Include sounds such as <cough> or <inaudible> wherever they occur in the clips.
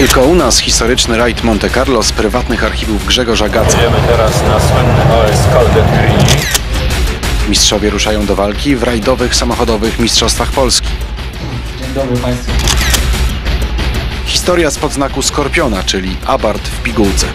Tylko u nas historyczny rajd Monte Carlo z prywatnych archiwów Grzegorza Gaca. Jedziemy teraz na słynny OS Turini. Mistrzowie ruszają do walki w rajdowych samochodowych mistrzostwach Polski. Dzień dobry Państwu. Historia spod znaku Skorpiona, czyli Abart w pigułce.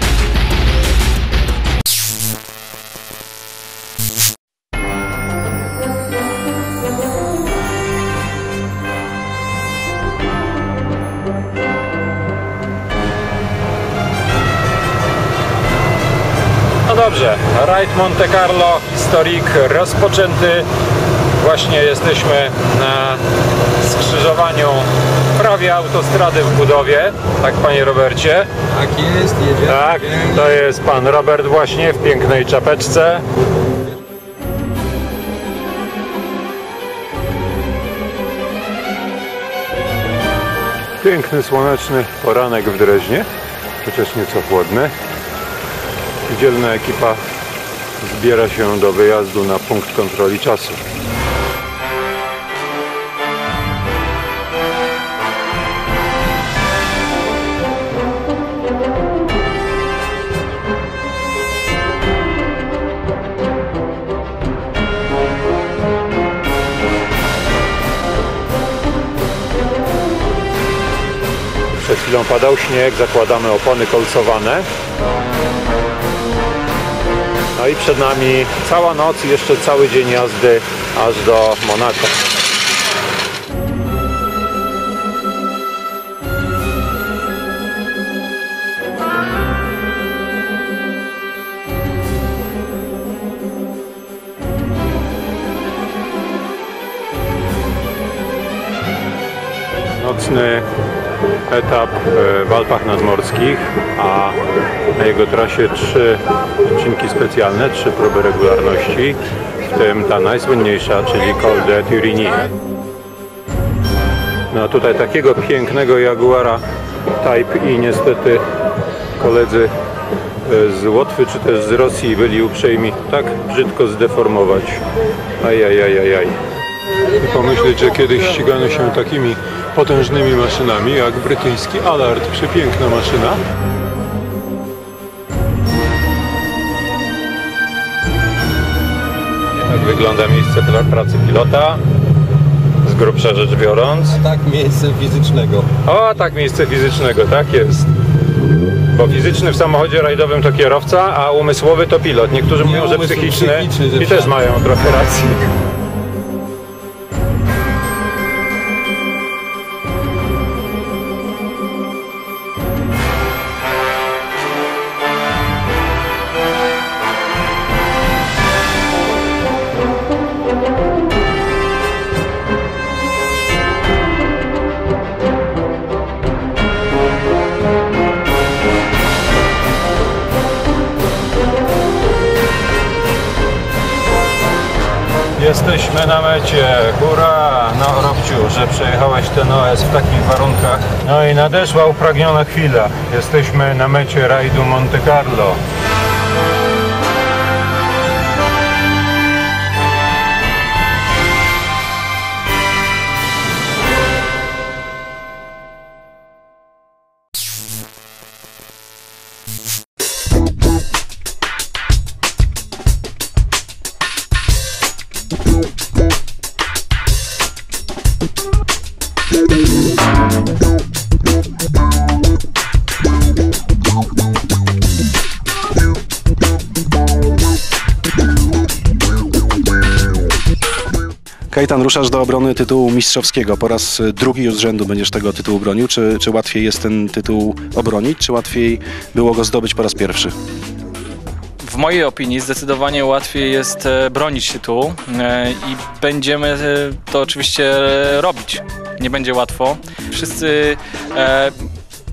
Dobrze, rajd Monte Carlo, historyk rozpoczęty. Właśnie jesteśmy na skrzyżowaniu prawie autostrady w budowie. Tak, panie Robercie? Tak jest, jedziemy. Tak, to jest pan Robert właśnie w pięknej czapeczce. Piękny, słoneczny poranek w Dreźnie, chociaż nieco chłodny. Dzielna ekipa zbiera się do wyjazdu na punkt kontroli czasu. Przed chwilą padał śnieg, zakładamy opony kolcowane. No i przed nami cała noc i jeszcze cały dzień jazdy aż do Monako. Nocny etap e, w Alpach Nadmorskich, a na jego trasie trzy odcinki specjalne, trzy próby regularności, w tym ta najsłynniejsza, czyli Col de Turini. No a tutaj takiego pięknego Jaguara Type i niestety koledzy e, z Łotwy czy też z Rosji byli uprzejmi tak brzydko zdeformować. Ajajajajaj. I pomyśleć, że kiedyś ścigano się takimi potężnymi maszynami jak brytyjski Allard, przepiękna maszyna. Jak wygląda miejsce pra- pracy pilota? Z grubsza rzecz biorąc. Tak, miejsce fizycznego. O, tak, miejsce fizycznego, tak jest. Bo fizyczny w samochodzie rajdowym to kierowca, a umysłowy to pilot. Niektórzy mówią, że psychiczny, psychiczny, że i też mają trochę racji. Jesteśmy na mecie. Hurra! No Robciu, że przejechałeś ten OS w takich warunkach. No i nadeszła upragniona chwila. Jesteśmy na mecie rajdu Monte Carlo. Kajtan, ruszasz do obrony tytułu mistrzowskiego. Po raz drugi już z rzędu będziesz tego tytułu bronił. Czy, czy łatwiej jest ten tytuł obronić, czy łatwiej było go zdobyć po raz pierwszy? W mojej opinii zdecydowanie łatwiej jest e, bronić tytułu e, i będziemy e, to oczywiście robić. Nie będzie łatwo. Wszyscy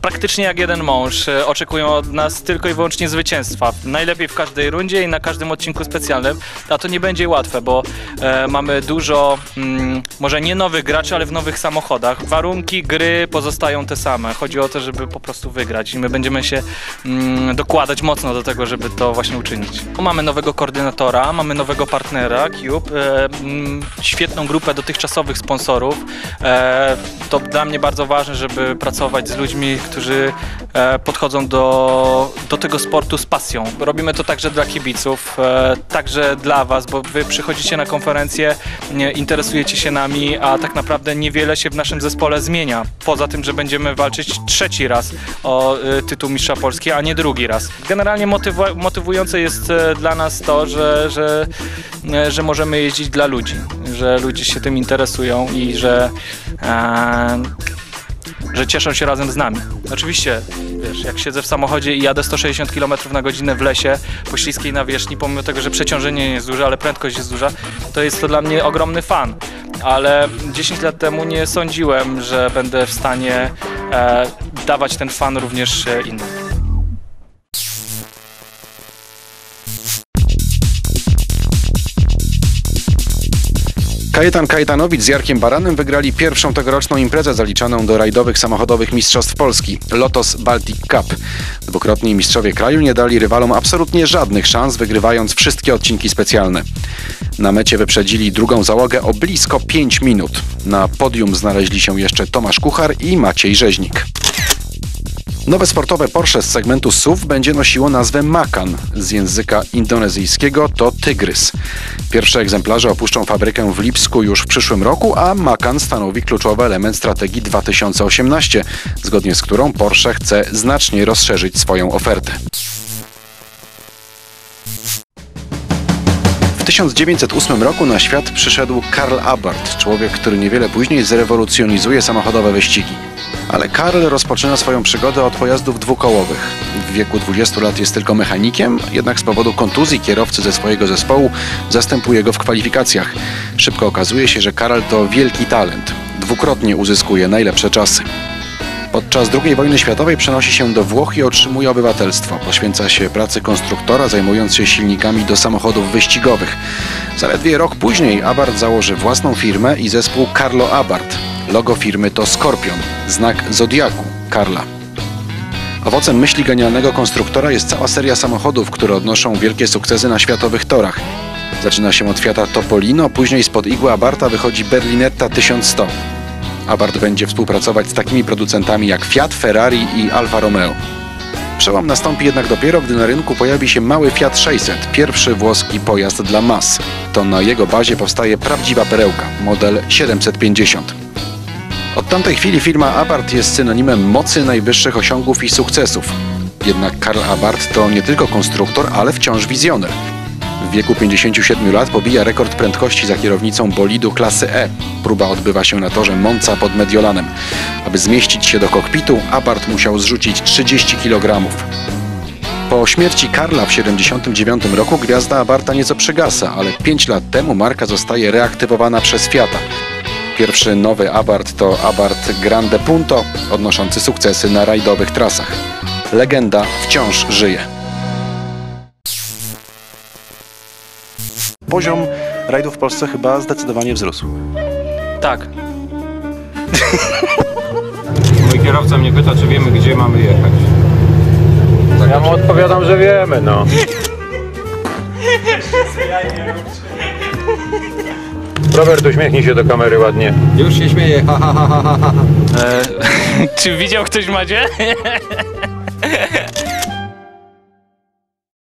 praktycznie jak jeden mąż e, oczekują od nas tylko i wyłącznie zwycięstwa. Najlepiej w każdej rundzie i na każdym odcinku specjalnym. A to nie będzie łatwe, bo e, mamy dużo, mm, może nie nowych graczy, ale w nowych samochodach. Warunki gry pozostają te same. Chodzi o to, żeby po prostu wygrać i my będziemy się mm, dokładać mocno do tego, żeby to właśnie uczynić. Mamy nowego koordynatora, mamy nowego partnera, Cube, e, mm, świetną grupę dotychczasowych sponsorów. E, to dla mnie bardzo ważne, żeby pracować z ludźmi, którzy e, podchodzą do, do tego sportu z pasją. Robimy to także dla kibiców, e, także dla Was, bo Wy przychodzicie na konferencję, interesujecie się nami, a tak naprawdę niewiele się w naszym zespole zmienia. Poza tym, że będziemy walczyć trzeci raz o e, tytuł Mistrza Polski, a nie drugi raz. Generalnie motywujące jest dla nas to, że, że, że możemy jeździć dla ludzi, że ludzie się tym interesują i że, że cieszą się razem z nami. Oczywiście, wiesz, jak siedzę w samochodzie i jadę 160 km na godzinę w lesie po śliskiej nawierzchni, pomimo tego, że przeciążenie nie jest duże, ale prędkość jest duża, to jest to dla mnie ogromny fan. Ale 10 lat temu nie sądziłem, że będę w stanie e, dawać ten fan również e, innym. Kajetan Kajetanowicz z Jarkiem Baranem wygrali pierwszą tegoroczną imprezę zaliczaną do rajdowych samochodowych mistrzostw Polski Lotos Baltic Cup. Dwukrotni mistrzowie kraju nie dali rywalom absolutnie żadnych szans, wygrywając wszystkie odcinki specjalne. Na mecie wyprzedzili drugą załogę o blisko 5 minut. Na podium znaleźli się jeszcze Tomasz Kuchar i Maciej Rzeźnik. Nowe sportowe Porsche z segmentu SUV będzie nosiło nazwę Macan. Z języka indonezyjskiego to tygrys. Pierwsze egzemplarze opuszczą fabrykę w Lipsku już w przyszłym roku, a Macan stanowi kluczowy element strategii 2018, zgodnie z którą Porsche chce znacznie rozszerzyć swoją ofertę. W 1908 roku na świat przyszedł Karl Abarth, człowiek, który niewiele później zrewolucjonizuje samochodowe wyścigi. Ale Karl rozpoczyna swoją przygodę od pojazdów dwukołowych. W wieku 20 lat jest tylko mechanikiem, jednak z powodu kontuzji kierowcy ze swojego zespołu zastępuje go w kwalifikacjach. Szybko okazuje się, że Karl to wielki talent. Dwukrotnie uzyskuje najlepsze czasy. Podczas II wojny światowej przenosi się do Włoch i otrzymuje obywatelstwo. Poświęca się pracy konstruktora, zajmując się silnikami do samochodów wyścigowych. Zaledwie rok później Abarth założy własną firmę i zespół Carlo Abarth. Logo firmy to Skorpion, znak zodiaku Karla. Owocem myśli genialnego konstruktora jest cała seria samochodów, które odnoszą wielkie sukcesy na światowych torach. Zaczyna się od Fiata Topolino, później spod igły Abarta wychodzi Berlinetta 1100. Abarth będzie współpracować z takimi producentami jak Fiat, Ferrari i Alfa Romeo. Przełom nastąpi jednak dopiero, gdy na rynku pojawi się mały Fiat 600, pierwszy włoski pojazd dla mas. To na jego bazie powstaje prawdziwa perełka, model 750. Od tamtej chwili firma Abarth jest synonimem mocy, najwyższych osiągów i sukcesów. Jednak Karl Abarth to nie tylko konstruktor, ale wciąż wizjoner. Wieku 57 lat pobija rekord prędkości za kierownicą bolidu klasy E. Próba odbywa się na torze Monza pod Mediolanem. Aby zmieścić się do kokpitu, Abarth musiał zrzucić 30 kg. Po śmierci Karla w 79 roku gwiazda Abarta nieco przygasa, ale 5 lat temu marka zostaje reaktywowana przez Fiata. Pierwszy nowy Abarth to Abarth Grande Punto, odnoszący sukcesy na rajdowych trasach. Legenda wciąż żyje. Poziom rajdów w Polsce chyba zdecydowanie wzrósł. Tak, <laughs> Mój kierowca mnie pyta, czy wiemy, gdzie mamy jechać. Ja mu odpowiadam, że wiemy, no. <laughs> Robert, uśmiechnij się do kamery ładnie. Już się śmieje, ha ha ha ha ha. ha. E, <laughs> czy widział ktoś Macie?